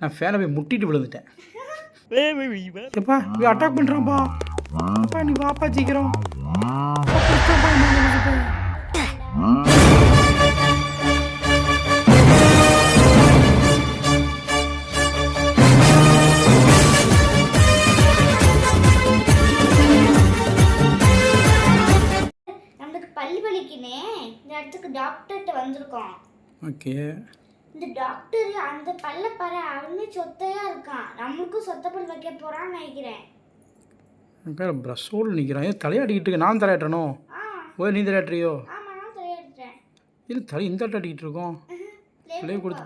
நான் ஃபேனை போய் முட்டிட்டு விழுந்துட்டேன். எப்பா இவன் அட்டாக் பண்ணுறான்ப்பா அப்பா நீ வாப்பா சீக்கிரம்? நம்மளுக்கு பல்லு வலிக்குனே இந்த இடத்துக்கு டாக்டர்கிட்ட வந்திருக்கோம். ஓகே. இந்த டாக்டர் அந்த பல்ல பாரு அவனே சொத்தையா இருக்கான் நம்மளுக்கும் சொத்த பல் வைக்க போறான்னு நினைக்கிறேன் பேர் ப்ரஷோடு நிற்கிறான் ஏன் தலையாடிக்கிட்டு இருக்கு நான் தலையாட்டணும் ஓ நீ தலையாட்டுறியோ ஆமா நான் தலையாடுறேன் இது தலை இந்த அடிக்கிட்டு இருக்கோம் கொடுத்து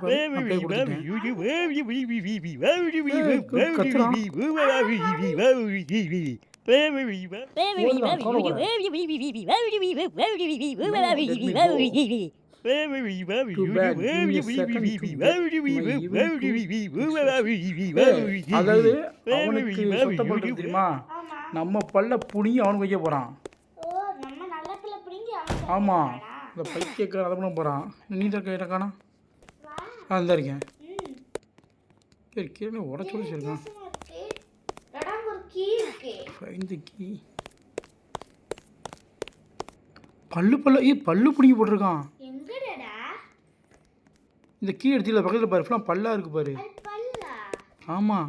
கொடுத்துட்டேன் அதாவது அவனுக்கு தெரியுமா? நம்ம பல்ல புனிங்கி அவனுக்கு வைக்க போகிறான் ஆமாம்? இந்த பைத்தியக்கார அதை பண்ண போகிறான் நீ தான் வா. ஆ இந்த இருக்கேன். சரி கீழே உடச்சு உடச்சிருக்கான் ஒரு கீ பல்லு பல்ல. ஏ பல்லு பிடிங்கி போட்டிருக்கான். இந்த கீ எடுத்துல பக்கத்தில் பாரு ஃபுல்லாக பல்லா இருக்கு பாரு. ஆமாம்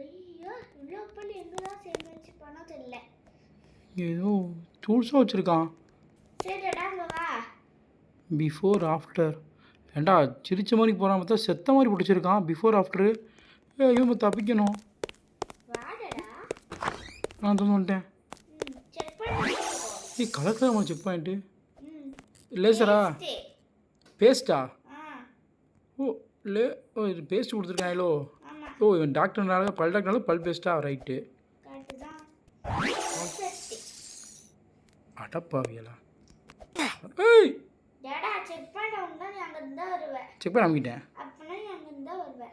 ஐயோ ஏதோ டூல்ஸாக வச்சுருக்கான். பிஃபோர் ஆஃப்டர் ஏண்டா சிரிச்ச மாதிரி போகிறான் பார்த்தா செத்த மாதிரி பிடிச்சிருக்கான். பிஃபோர் ஆஃப்டரு இவன் தப்பிக்கணும். நான் தந்து வந்துட்டேன். ம் செக் பண்ணி ஏ கலக்கலாமா செக் பாயிண்ட்டு ம். லேசரா பேஸ்ட்டா ஓ லே ஓ இது பேஸ்ட் கொடுத்துருக்காங்களோ? ஓ இவன் டாக்டர்னால பல் டாக்டர்னால பல் பேஸ்ட்டா ரைட்டு அடப்பாவியலா ஏய்! டேடா செக் பண்ண உடனே நீ அங்க இருந்தா வருவ. செக் பண்ண நம்பிட்டேன் அப்பனா நீ அங்க இருந்தா வருவ.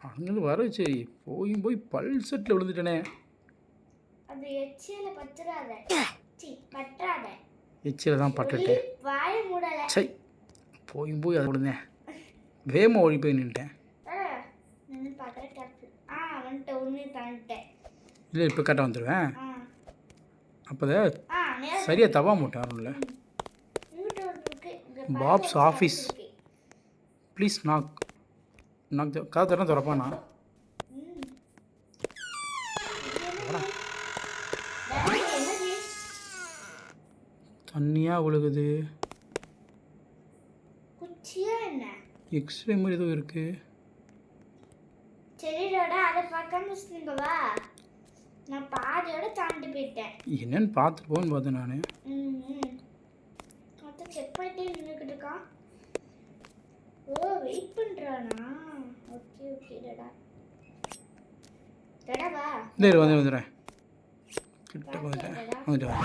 அங்கேருந்து வர சரி போய் போய் பல் செட்டில் விழுந்துட்டேனே. அது எச்சியில பத்துறாத சி பற்றாத எச்சியில் தான் பட்டுட்டேன் வாய மூடல. சை போய் போய் அதை விழுந்தேன். வேகமாக ஓடி போய் நின்ட்டேன் நின்று பார்க்குற கேப்சு ஆ வந்துட்டு ஒன்று தந்துட்டேன் இல்லை இப்போ கரெக்டாக வந்துடுவேன் அப்போ சரியாக தவா மாட்டேன் இங்க pop's office. Please knock knock கதை தரம் திறப்பானா? தண்ணியாக விழுகுது குச்சியா என்ன எக்ஸ்ரே மாதிரி ஏதோ இருக்குது சரிடா அதை பார்க்காம வா நான் பாதியோட தாண்டி போயிட்டேன். என்னன்னு போன்னு பார்த்தேன் நான். மொத்தம் செக் பண்ணிட்டே நின்றுக்கிட்டு இருக்கான் ஓ வெயிட் பண்ணுறானா ஓகே ஓகே டடா. டடா வா. இந்த இரு, வந்து வந்துடுறேன். கிட்ட வந்துட்டேன். வந்துட்டேன்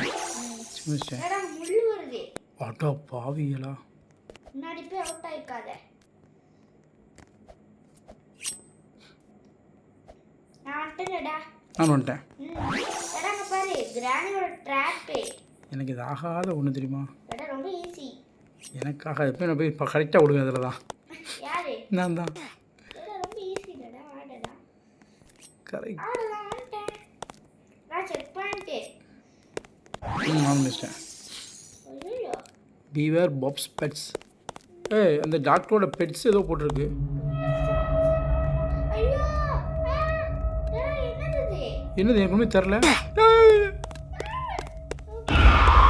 முள்ளு வருது. அடா பாவியலா முன்னாடி போய் அவுட் ஆயிக்காத. நான் வந்துட்டேன். எனக்கு இது ஆகாத ஒன்று தெரியுமா? டடா ரொம்ப ஈஸி எனக்காக எப்போ நான் போய் இப்போ கரெக்டாக விடுவேன் அதில் தான் நான் தான் கரெக்ட் பீவேர் பாப்ஸ் பெட்ஸ் ஏய் அந்த டாக்டரோட பெட்ஸ் ஏதோ போட்டிருக்கு. என்னது எனக்கு ஒன்றும் தெரில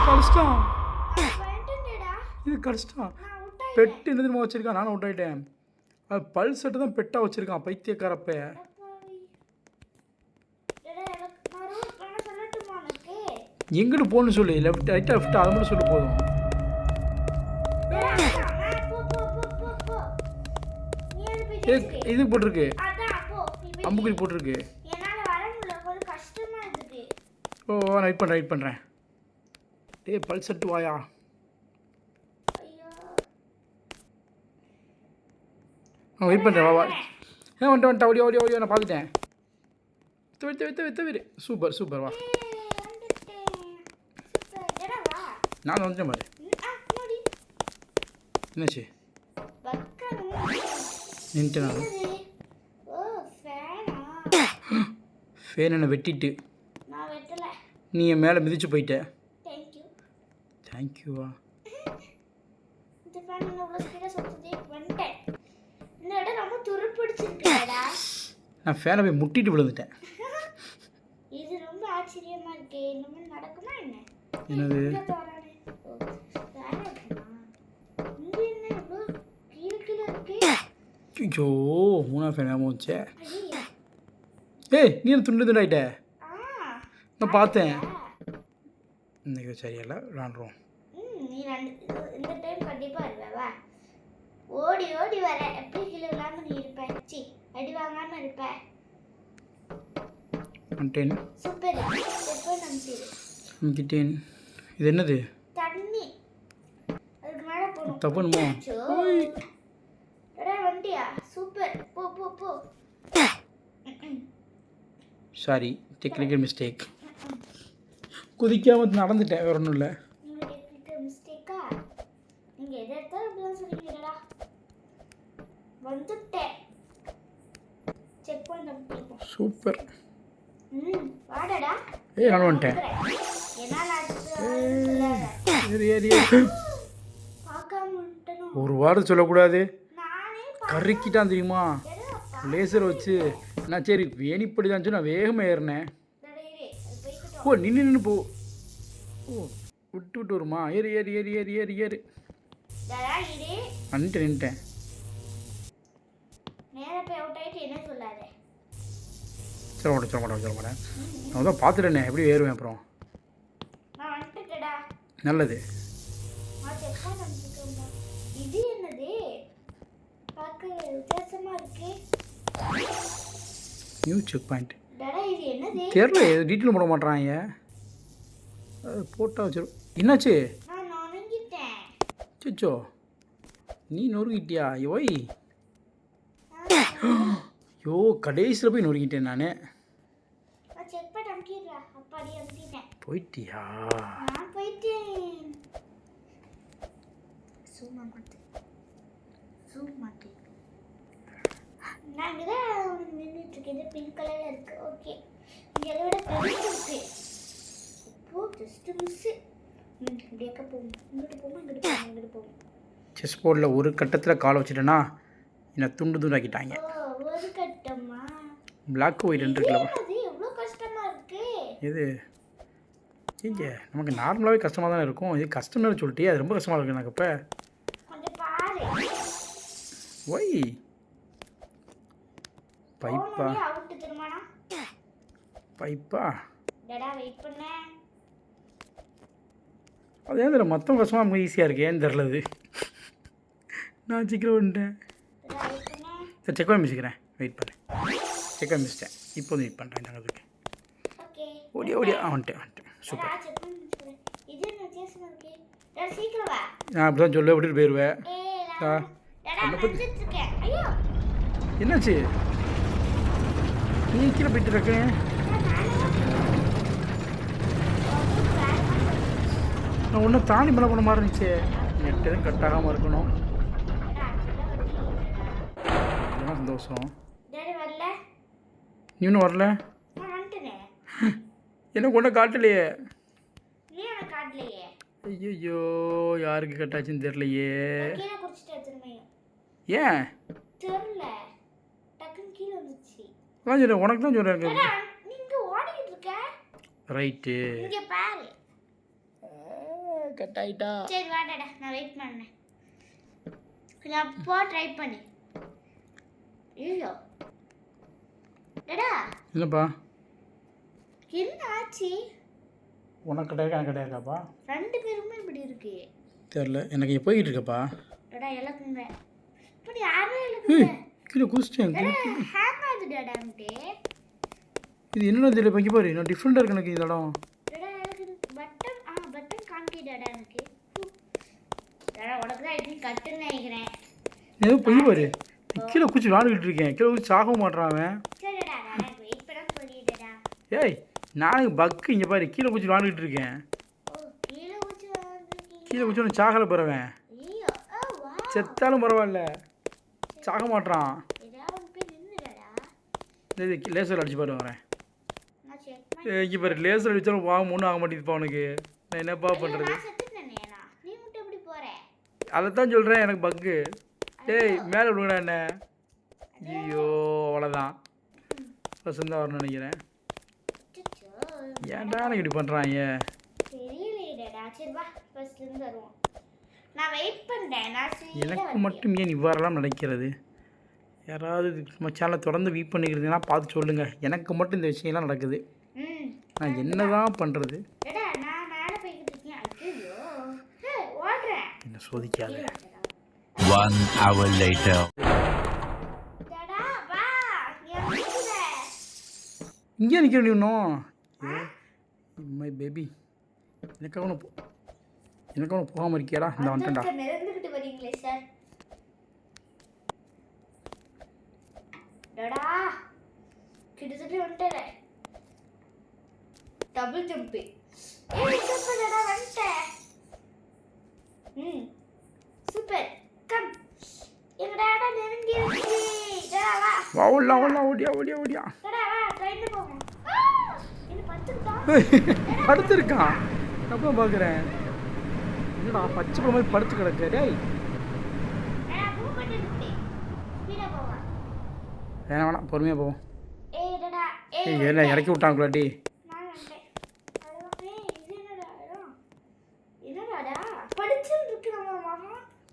கடிச்சிட்டான் இது கடிச்சிட்டான் நான் அவுட் ஆயிட்டேன். பெட் என்ன தெரியுமா வச்சிருக்கான் நானும் அவுட் ஆகிட்டேன் பல் செட்டு தான் பெட்டாக வச்சுருக்கான் பைத்தியக்காரப்ப. எங்கிட்டு போகணும்னு சொல்லு லெஃப்ட் ரைட்டாக லெஃப்ட் அதை மட்டும் சொல்லு போதும். இது போட்டிருக்கு. அம்புக்குறி போட்டிருக்கு. ஓ ரைட் பண்ணுறேன் ரைட் பண்ணுறேன் டே பல்சட்டு வாயா. ஆ வெயிட் பண்ணுறேன் வா வா. ஆ வந்துட்டு வந்துட்டா ஓடியா ஓடி ஓடியா நான் பார்த்துட்டேன். தவிர தவிர தவிர விடு சூப்பர் சூப்பர் வா. நான் வந்துட்டேன் பாரு. என்னாச்சு? நின்ட்டு நான் ஃபேன் என்னை வெட்டிட்டு. நீ என் மேலே மிதிச்சு போயிட்ட. தேங்க்யூ தேங்க்யூவா இந்த ஃபேன் என்ன இவ்வளோ ஸ்பீடாக சுற்றுதே வந்துட்டேன். இந்த இடம் ரொம்ப துருப்பிடிச்சிருக்குடா நான் ஃபேனை போய் முட்டிட்டு விழுந்துட்டேன். இது ரொம்ப ஆச்சரியமா இருக்கே. இந்த மாதிரி நடக்குமா என்ன? என்னது? ஐயோ மூணா ஃபேன் ஐயையோ. ஏய் நீ துண்டு துண்டாயிட்ட? நான் பார்த்தேன். இன்னைக்கு சரியில்ல விளாண்டுருவோம் நீ இந்த டைம் கண்டிப்பா வருவ வா. ஓடி ஓடி வர. எப்படி கீழே விழாம நீ இருப்ப? சி அடி வாங்காம இருப்ப. வந்துட்டேன் சூப்பர் எப்போ நம்பிடு? அமுக்கிட்டேன் இது என்னது? தண்ணி. அதுக்கு மேல போகணும். தப்புனுமோ வண்டியா? சூப்பர் போ போ போ. சாரி டெக்னிக்கல் மிஸ்டேக் குதிக்காம நடந்துட்டேன் வேற ஒன்றும் இல்லை. சூப்பர் ஏய் நான் வந்துட்டேன். ஒரு வாரம் சொல்லக்கூடாது. கருக்கிட்டான் தெரியுமா? லேசர் வச்சு. நான் சரி வேணிப்படி தான் நான் வேகமாக ஏறினேன். ஓ நின்று நின்று போ. ஓ விட்டு விட்டு வருமா? ஏறி ஏறி ஏறி ஏறி ஏறி ஏறி. நின்ட்டேன் சொல்லாத? சொல்ல மாட்டேன் சொல்ல மாட்டேன் சொல்ல மாட்டேன். நான் தான் பார்த்துட்டேனே எப்படி ஏறுவேன் அப்புறம். நல்லது. இது என்னது? பார்க்க வித்தியாசமா இருக்கு. நியூ செக் பாயிண்ட் தெரில டீட்டெயில் போட மாட்றாங்க. அது போட்டா வச்சிரு என்னாச்சு? சிச்சோ நீ நொறுக்கிட்டியா ஓய் யோ கடைசியில் போய் நொறுக்கிட்டேன் நான். போயிட்டியா? போயிட்டேன் சூமா மாட்டேன் சூம் மாட்டேன் நான் இங்கே தான் நின்றுட்டு இருக்கேன் இது பிங்க் கலரில் இருக்கு ஓகே இங்கே அதை விட பெருசு இருக்கு இப்போ ஜஸ்ட் மிஸ்ஸு இப்படியாக்க போகும் இங்கிட்டு போகும் இங்கிட்டு போகும் இங்கிட்டு போகும் செஸ் போர்டில் ஒரு கட்டத்தில் காலை வச்சுட்டேன்னா என்னை துண்டு துண்டாக்கிட்டாங்க. ஒரு கட்டமா பிளாக் ஒயிட் இருக்குல்ல அது எவ்வளோ கஷ்டமா இருக்கு இது ஏங்க நமக்கு நார்மலாகவே கஷ்டமாக தானே இருக்கும். இது கஷ்டம்னு சொல்லிட்டு அது ரொம்ப கஷ்டமாக இருக்கு எனக்கு இப்போ ஒய் பைப்பா. பைப்பா. டடா வெயிட் பண்ண. அது ஏன் தெரியல மொத்தம் கஷ்டமாக ரொம்ப ஈஸியாக இருக்கு. ஏன்னு தெரில அது. நான் சீக்கிரம் வந்துட்டேன். சரி செக் பண்ணி மிச்சிக்கிறேன் வெயிட் பண்ணு. செக் பண்ணி மிச்சிட்டேன் இப்போ வந்து வெயிட் பண்ணுறேன் தங்கத்துக்கு ஓடியா ஆ, வந்துட்டேன் வந்துட்டேன். சூப்பர். நான் அப்படி தான் சொல்ல விட்டுட்டு போயிடுவேன் என்னாச்சு? நீ கீழே போயிட்டு இருக்கேன் நான் ஒன்றும் தாண்டி மேலே போன மாதிரி இருந்துச்சு. நெட் எதுவும் கட் ஆகாமல் இருக்கணும் சந்தோஷம். நீ இன்னும் வரல? என்ன கொண்ட காட்டலையே? எனக்கு ஐயோ யாருக்கு கட்டாச்சுன்னு தெரியலையே. ஏன்? வந்துச்சு அதான் சொல்கிறேன் உனக்கு தான் சொல்கிறேன் ரைட்டு இங்க பாரு. கட் ஆயிட்டா. சரி வா டடா நான் வெயிட் பண்ணேன் நான் போ ட்ரை பண்ணி. ஐயோ. டடா. என்னப்பா என்ன ஆச்சு உனக்கு கட்டாயிருக்கா எனக்கு கட்டாயிருக்காப்பா ரெண்டு பேருமே இப்படி இருக்கு. தெரில எனக்கு போய்கிட்டு இருக்கப்பா. டடா இலக்குங்க. இப்படி யாரும் இலக்குங்க? கீழே குதிச்சிட்டேன் இது என்னென்ன தெரியல இப்போ இங்கே பாரு நான் டிஃப்ரெண்ட்டாக இருக்கு எனக்கு இந்த இடம். ஏதோ பொய் பாரு. கீழே குச்சி விளாண்டுக்கிட்டு இருக்கேன். கீழே குச்சி சாக அவன். சொல்லிடுடா ஏய் நானும் பக்கு இங்கே பாரு. கீழே குச்சி விளாண்டுக்கிட்டு இருக்கேன். கீழே குச்சி ஒன்று சாகலை வா. செத்தாலும் பரவாயில்ல. சாக இந்த இது லேசர் அடிச்சு பாரு வரேன். இங்கே பாரு லேசர் அடித்தாலும் வாங்க ஒன்றும் ஆக மாட்டேங்குதுப்பா அவனுக்கு நான் என்னப்பா பண்ணுறது நான் செத்துட்டேனே நான். நீ மட்டும் எப்படி போற? அதை தான் சொல்கிறேன் எனக்கு பக்கு. ஏய் மேலே விடுங்கடா என்ன? ஐயோ அவ்வளோதான் தான் வரணும்னு நினைக்கிறேன். ஏன்டா எனக்கு இப்படி பண்ணுறாங்க நான் வெயிட் பண்றேன். நான் சீக்கிரம் எனக்கு. மட்டும் ஏன் இவ்வாறெல்லாம் நடக்கிறது? யாராவது நம்ம சேனலை தொடர்ந்து வீட் பண்ணிக்கிறதுனா பார்த்து சொல்லுங்கள் எனக்கு மட்டும் இந்த விஷயம்லாம் நடக்குது. நான் என்னதான் பண்ணுறது என்ன சோதிக்காது. வா. என் வீட்டுல. இங்கே நிற்க இன்னும். மை பேபி எனக்காக ஒன்று போ எனக்காக ஒன்று போகாமல் இருக்கியாடா? இந்த வந்துட்டேன்டா. வந்திருக்க மிதந்துக்கிட்டு வரீங்களே சார். டடா கிட்டத்தட்ட வந்துட்டேன். டபுள் ஜம்ப் ஏய் சூப்பர் டடா வந்துட்டேன். ம் சூப்பர் கம் டடா வா. வா ஓடலாம் ஓடலாம் ஓடியா ஓடியா ஓடியா டடா வா ட்ரெயின்ல என்ன அப்போ பார்க்குறேன்? என்னடா பச்சை பழம் மாதிரி படுத்து கிடக்கு. டேய். போவா வேணாம் வேணாம் பொறுமையாக போவோம் எல்லாம் இறக்கி விட்டாங்களாட்டி நான்.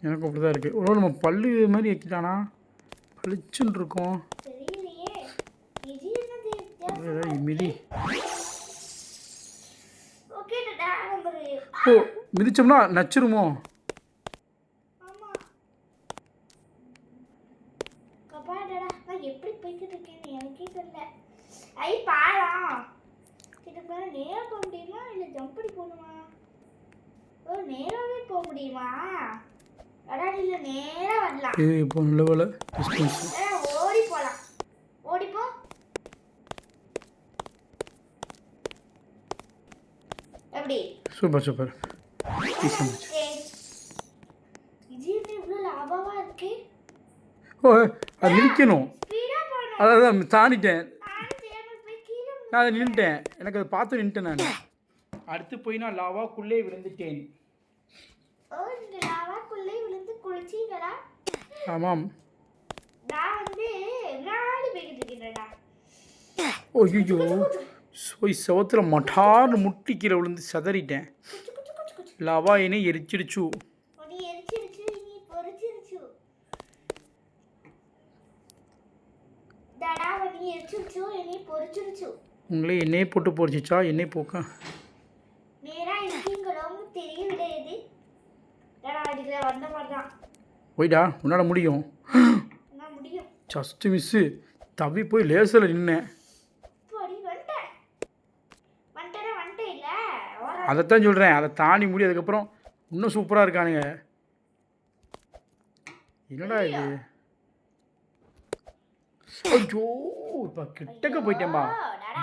எனக்கு அப்படி தான் இருக்குது ஒரு நம்ம பல்லு மாதிரி வைக்கிட்டானா பளிச்சுன்னு இருக்கும் மிதி. ஓ மிதிச்சோம்னா நச்சிருமோ? இப்போ நல்ல வேலை. டிஸ்டன்ஸ் ஓடி போலாம். ஓடி போ. எப்படி? சூப்பர் சூப்பர் ஓ அது மிதிக்கணும் அதான் தாண்டிட்டேன் நான் அதை நின்றுட்டேன் எனக்கு அதை பார்த்து நின்றுட்டேன் நான். அடுத்து போய் நான் லாவாக்குள்ளே விழுந்துட்டேன். ஆமாம். நான் வந்து முன்னாடி மட்டார்னு முட்டி கீழே விழுந்து சதறிட்டேன். லாவா என்னை பொரிச்சிருச்சு உங்களே எண்ணெய் போட்டு போடுச்சிச்சா எண்ணெய் போக்க? போய்டா உன்னால் முடியும். ஜஸ்ட் மிஸ்ஸு தவி போய் லேசரில் நின்னேன் அப்படி வந்துட்டேன் வந்துட்டேனா வந்துட்டேன் இல்லை ஓர அதைத்தான் சொல்கிறேன் அதை தாண்டி முடி அதுக்கப்புறம் இன்னும் சூப்பராக இருக்கானுங்க. என்னடா இது? ஐயோ இப்போ கிட்டக்க போயிட்டேன்பா.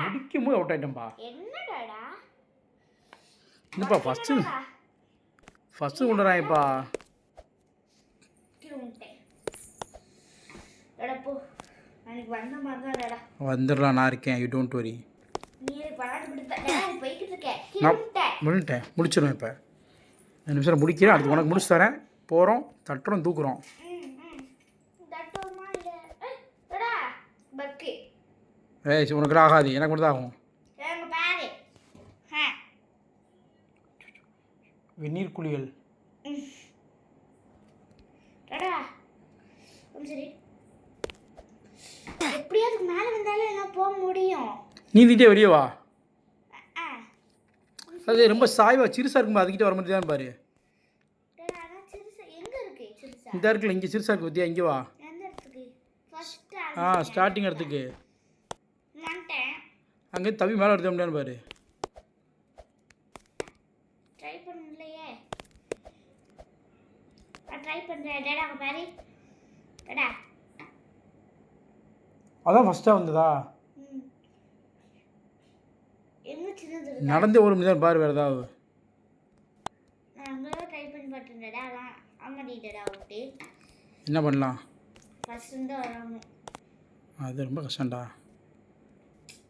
முடிக்கும் போது அவுட் என்னடாடா? என்னப்பா ஃபஸ்ட்டு ஃபஸ்ட்டு கொண்டுறாங்கப்பா கீழே வந்துட்டேன். டடா போ. எனக்கு வந்த மாதிரி தான் டடா. வந்துடலாம் நான் இருக்கேன். யூ டோன்ட் வரி நான் முடிட்டேன் முடிச்சிடுவேன் இப்போ. ரெண்டு நிமிஷம் முடிக்கிறேன். அடுத்து உனக்கு முடிச்சு தரேன். போகிறோம் தட்டுறோம் தூக்குறோம். ஏய், உனக்கு ஆகாது. எனக்கு மட்டும் தான் ஆகும். எங்க பாரு ஆ வெந்நீர் குளியல். டடா கொஞ்சம் சரி எப்படியாவது மேலே வந்தாலும் எல்லாம் போக முடியும். நீந்திட்டே வெளியே வா. அது ரொம்ப சாய்வா சிறுசாக இருக்கும்போது அதுக்கிட்ட வர மாதிரி தான் பாரு. இந்த இருக்குல்ல இங்கே சிறுசாக இருக்கு பத்தியா இங்கே வா. ஆ ஸ்டார்டிங் இடத்துக்கு. அங்கே தவி மேலே எடுத்த முடியாது பாரு. ட்ரை பண்ணலையே. நான் ட்ரை பண்ணுறேன் டேடா அங்கே பாரு. டடா. அதான் ஃபஸ்ட்டாக வந்ததா ம் எங்க சின்னது இருக்கு நடந்தே ஒரு மணி பாரு வேறு ஏதாவது. என்ன பண்ணலாம்? அது ரொம்ப கஷ்டம்டா.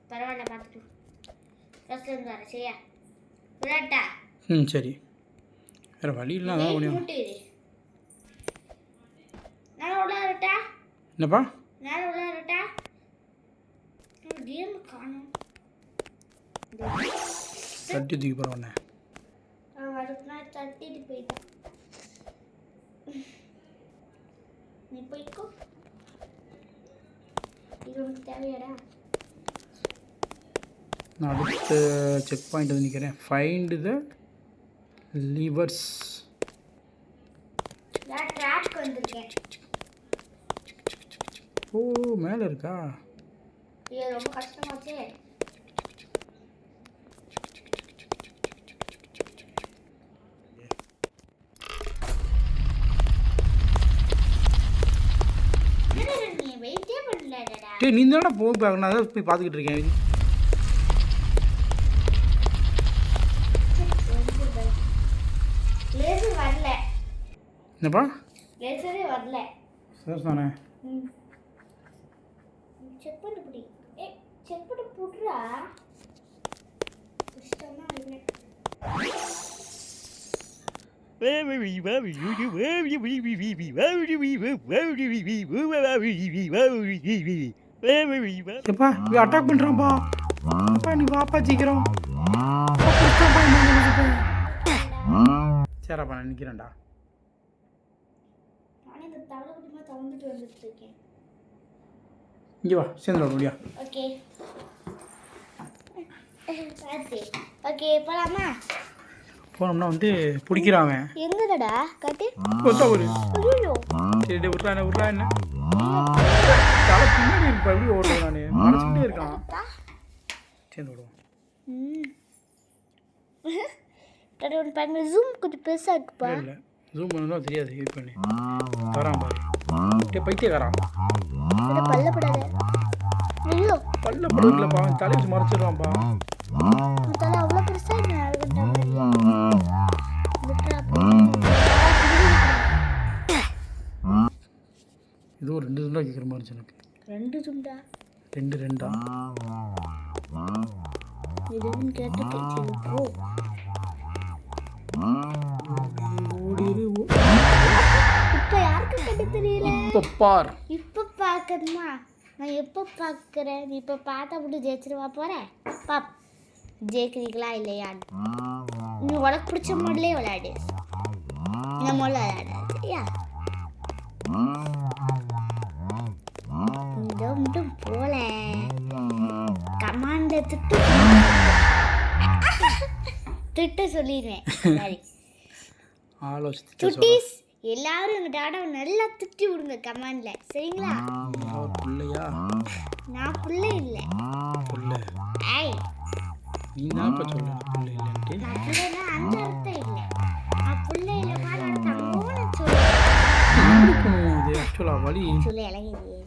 பரவாயில்ல பார்த்துட்டு ஃபர்ஸ்ட் வந்து சரியா? விளையாட்டா? ம் சரி. வேறு வழி இல்லை அதான் முடியும் நான் என்னப்பா? நான் வரட்டா? கேம் காணும். தட்டி தூக்கி போகிற உடனே தட்டிட்டு போயிட்டான் நீ போய்க்கோ. இது உனக்கு தேவையாடா? நான் அடுத்த செக் பாயிண்ட் வந்து நிற்கிறேன் ஃபைண்ட் த லிவர்ஸ் ஓ மேலே இருக்கா? ரொம்ப கஷ்டமாச்சே என்னடா நீ வெயிட்டே டேய் நீ தானே போய் பார்க்கணும் நான் தான் போய் பார்த்துக்கிட்டு இருக்கேன் லேசர் வரல என்னப்பா லேசரே வரல சார் தானே ம் செக் பண்ணி புடி ஏ செக் பண்ணி புடுறா கஷ்டமா இருக்கு எப்பா இவ அட்டாக் பண்ணுறான்ப்பா அப்பா நீ வாப்பா சீக்கிரம். சரிப்பா நான் இருக்கேன். இங்கே வா சேர்ந்து முடியா ஓகே. போலாமா? போனோம்னா வந்து பிடிக்கிறான் அவன். எங்கடா? காட்டு? கொத்தா ஒரு விட்றா என்ன விட்றா என்ன? தலை பின்னாடி இருப்பா எப்படி ஓடுறேன் நான். இருக்கான். சேர்ந்து விடுவோம். ஒன்று பாருங்க. ஜூம் கொஞ்சம் பெருசாக இருக்குப்பா. இல்லை ஜூம் பண்ணதான் தெரியாது. இது பண்ணி. தரான் பாரு. பைத்தியக்காரான். பல்லப்படாத. ஐயோ பல்ல படுக்கலப்பா. தலையை மறைச்சிடுவான்ப்பா தலை ரெண்டா கேட்குற மாதிரி இருந்துச்சு எனக்கு ரெண்டு துண்டா? ரெண்டு ரெண்டா? எதுவும் கேட்டு இப்போ யாருக்கு தெரியல? இப்ப பார். இப்போ பார்க்கணுமா நான் எப்போ பார்க்குறேன் நீ இப்போ பார்த்தா மட்டும் ஜெயிச்சிருவா போகிறேன் பாப் ஜெயிக்கிறீங்களா இல்லையான்னு நீ உனக்கு பிடிச்ச மாடலே விளையாடு. இந்த மாடல விளையாடு சரியா? இதோ மட்டும் போல. கமாண்ட திட்டு. திட்டு சொல்லிடுவேன். சுட்டீஸ் எல்லாரும் எங்க டாடாவை நல்லா திட்டி விடுங்க கமாண்ட்ல. சரிங்களா? பிள்ளையா? நான் புள்ள இல்லை. பிள்ளை. ஐய் நீ தான் இப்போ சொல்ல பிள்ளை இல்லைன்ட்டு. நான் புள்ளனா அந்த அர்த்தம் இல்லை. நான் புள்ள இல்லைப்பா நான் தங்கோன்னு சொல்ல எப்படி பண்ணுவோம் இது? ஆக்சுவலாக வழி சொல்ல இலங்குது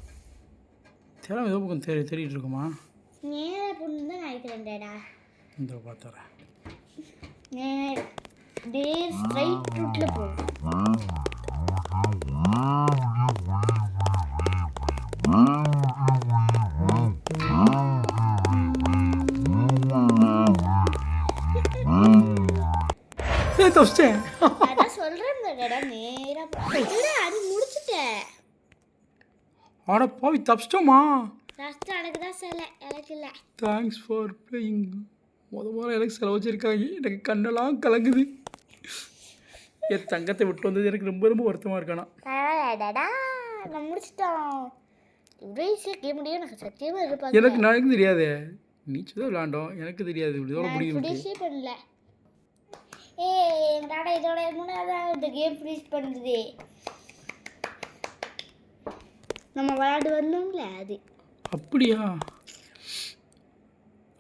தேவை ஏதோ பக்கம் தெரி தெரியிட்டு இருக்குமா? நேர பொண்ணு தான் நினைக்கிறேன் டேடா இந்த பார்த்துறேன் நேர. டே ஸ்ட்ரைட் ரூட்ல போகும் ஏ தப்பிச்சிட்டேன். அதான் சொல்றேன் டேடா நேரா போ. இல்ல அது முடிச்சிட்டேன் ஆட பாவி தப்பிச்சிட்டோமா? எனக்கு தான் சில எனக்கு இல்லை. தேங்க்ஸ் ஃபார் பிளேயிங் முத முதல்ல எனக்கு செலவு வச்சிருக்காங்க எனக்கு கண்ணெல்லாம் கலங்குது. என் தங்கத்தை விட்டு வந்தது எனக்கு ரொம்ப ரொம்ப வருத்தமாக இருக்கானா நான் முடிச்சிட்டோம். இவ்வளோ ஈஸியாக கேம் முடியும். எனக்கு சத்தியமாக எதிர்பார்க்கல. எனக்கு எனக்கு தெரியாது. நீச்சல் தான் விளாண்டோம் எனக்கு தெரியாது. இதோட முடியும் ஃபினிஷே பண்ணல. ஏ டாடா இதோட முன்னாதான் இந்த கேம் ஃபினிஷ் பண்ணுது? நம்ம விளையாடு வந்தோம்ல அது அப்படியா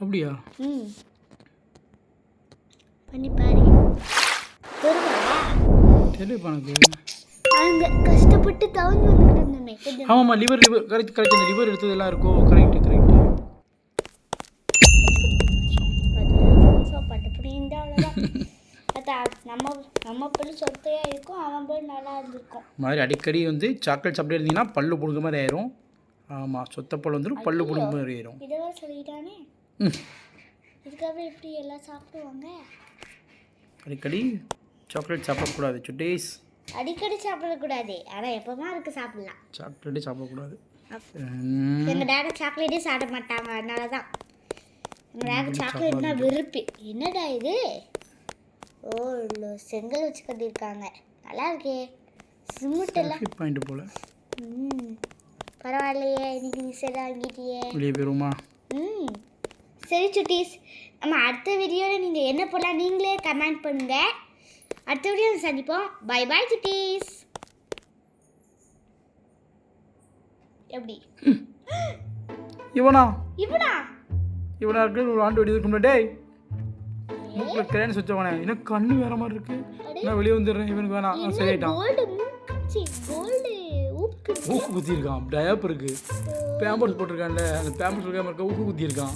அப்படியா ம் பண்ணி பாரு தெரியலப்பா எனக்கு அங்க கஷ்டப்பட்டு தவந்து வந்துக்கிட்டு இருந்தோமே ஆமாம்மா liver liver correct correct liver எடுத்ததெல்லாம் இருக்கோ கரெக்ட் கரெக்ட் பட்டு புரியுந்தா அவ்வளோதான் நம்ம நம்ம பிள்ளை சொத்தையா இருக்கும் அவன் பிள்ளை நல்லா இருந்திருக்கும். மாதிரி அடிக்கடி வந்து சாக்லேட் சாப்பிட்டே இருந்தீங்கன்னா பல்லு பிடுங்க மாதிரி ஆயிரும். ஆமாம் சொத்த பல் வந்துடும் பல்லு பிடுங்க மாதிரி ஆயிரும். இதை வேற சொல்லிட்டானே? இதுக்கப்புறம் எப்படி எல்லாம் சாப்பிடுவாங்க? அடிக்கடி சாக்லேட் சாப்பிடக்கூடாது சுட்டீஸ். அடிக்கடி சாப்பிடக்கூடாது ஆனால் எப்போமா இருக்கு சாப்பிடலாம். சாக்லேட்டே சாப்பிடக்கூடாது. எங்கள் டேடி சாக்லேட்டே சாப்பிட மாட்டாங்க அதனால தான் எங்கள் டேடி சாக்லேட்னா வெறுப்பு. என்னடா இது? ஓ செங்கல் வச்சு கட்டியிருக்காங்க. நல்லா இருக்கே. சிமெண்ட் எல்லாம். ஃபிட் பாயிண்ட் போல். ம் பரவாயில்லையே. இன்னைக்கு நீ சரி வாங்கிட்டியே. வெளியே போயிருமா ம். சரி சுட்டீஸ். நம்ம அடுத்த வீடியோவில் நீங்கள் என்ன போடலாம் நீங்களே கமெண்ட் பண்ணுங்கள் அடுத்த வீடியோ சந்திப்போம். பை பாய் சுட்டீஸ். எப்படி? இவனா? இவனா? இவனா இருக்கு ஒரு ஆண்டு வெடி இருக்கும்ல டேய். மூக்கில் கிரேன் சுத்தவனே இன்னும் கண்ணு வேற மாதிரி இருக்கு. நான் வெளியே வந்துடுறேன். இவனுக்கு வேணாம். சரியாயிட்டான். ஊக்கு ஊக்கு குத்தி இருக்கான் டயப் இருக்கு பேம்பர்ஸ் போட்டிருக்கான்ல. அந்த பேம்பர்ஸ் இருக்க. ஊக்கு குத்தி இருக்கான்